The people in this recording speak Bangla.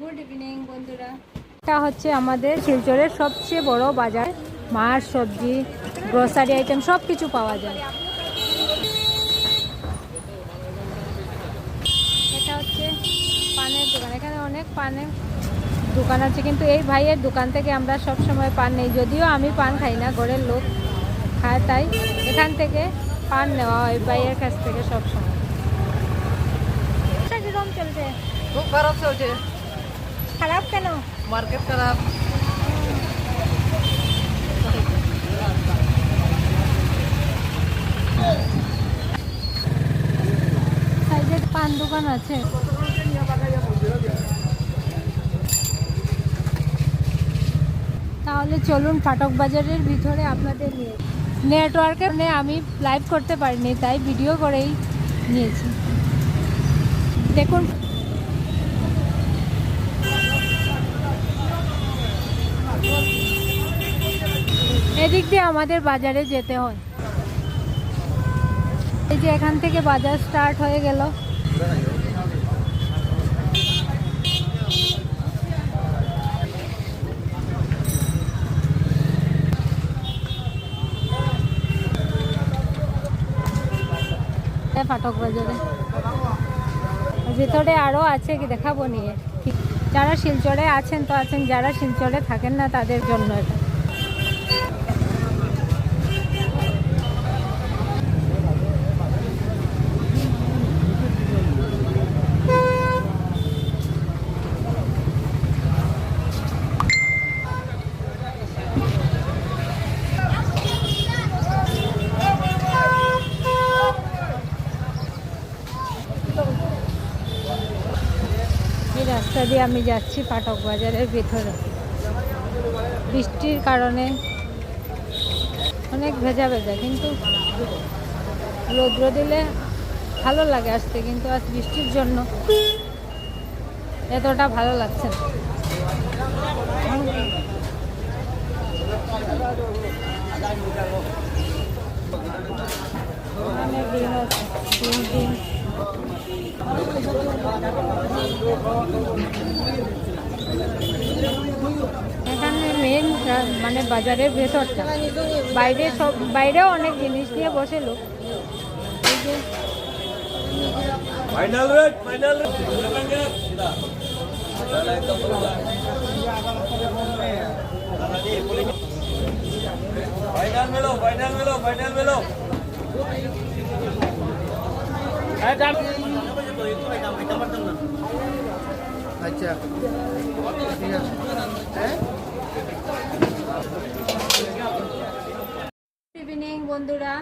গুড ইভিনিং, বন্ধুরা। এটা হচ্ছে আমাদের শিলচরের সবচেয়ে বড় বাজার। মাছ সবজি, গ্রোসারি আইটেম সব কিছু পাওয়া যায়। এটা হচ্ছে পানের দোকান। এখানে অনেক পানের দোকান আছে, কিন্তু এই ভাইয়ের দোকান থেকে আমরা সব সময় পান নেই। যদিও আমি পান খাই না, ঘরের লোক খায়, তাই এখান থেকে পান নেওয়া হয় ভাইয়ের কাছ থেকে সব সময় কীরকম চলছে খুব খারাপ চলছে। খারাপ কেন? মার্কেট খারাপ। পান দোকান আছে। তাহলে চলুন ফাটক বাজারের ভিতরে আপনাদের নিয়ে নেটওয়ার্কের কারণে আমি লাইভ করতে পারিনি তাই ভিডিও করেই নিয়েছি। দেখুন এদিক দিয়ে আমাদের বাজারে যেতে হয়। এই যে এখান থেকে বাজার স্টার্ট হয়ে গেল। ফাটক বাজারে। ভিতরে আরও আছে কি দেখাবো নিয়ে। যারা শিলচরে আছেন তো আছেন, যারা শিলচরে থাকেন না তাদের জন্য এটা। এই রাস্তা দিয়ে আমি যাচ্ছি ফাটক বাজারের ভিতরে। বৃষ্টির কারণে অনেক ভেজা ভেজা, কিন্তু রৌদ্র দিলে ভালো লাগে আসতে, কিন্তু আজ বৃষ্টির জন্য এতটা ভালো লাগছে না। এখানে মেন মানে বাজারের ভেতরটা। বাইরে সব, বাইরেও অনেক জিনিস নিয়ে বসে লোক। ফাইনাল মেলো ফাইনাল মেলো ফাইনাল মেলো আচ্ছা। ঠিক আছে। হ্যাঁ? ইভিনিং বন্ধুরা।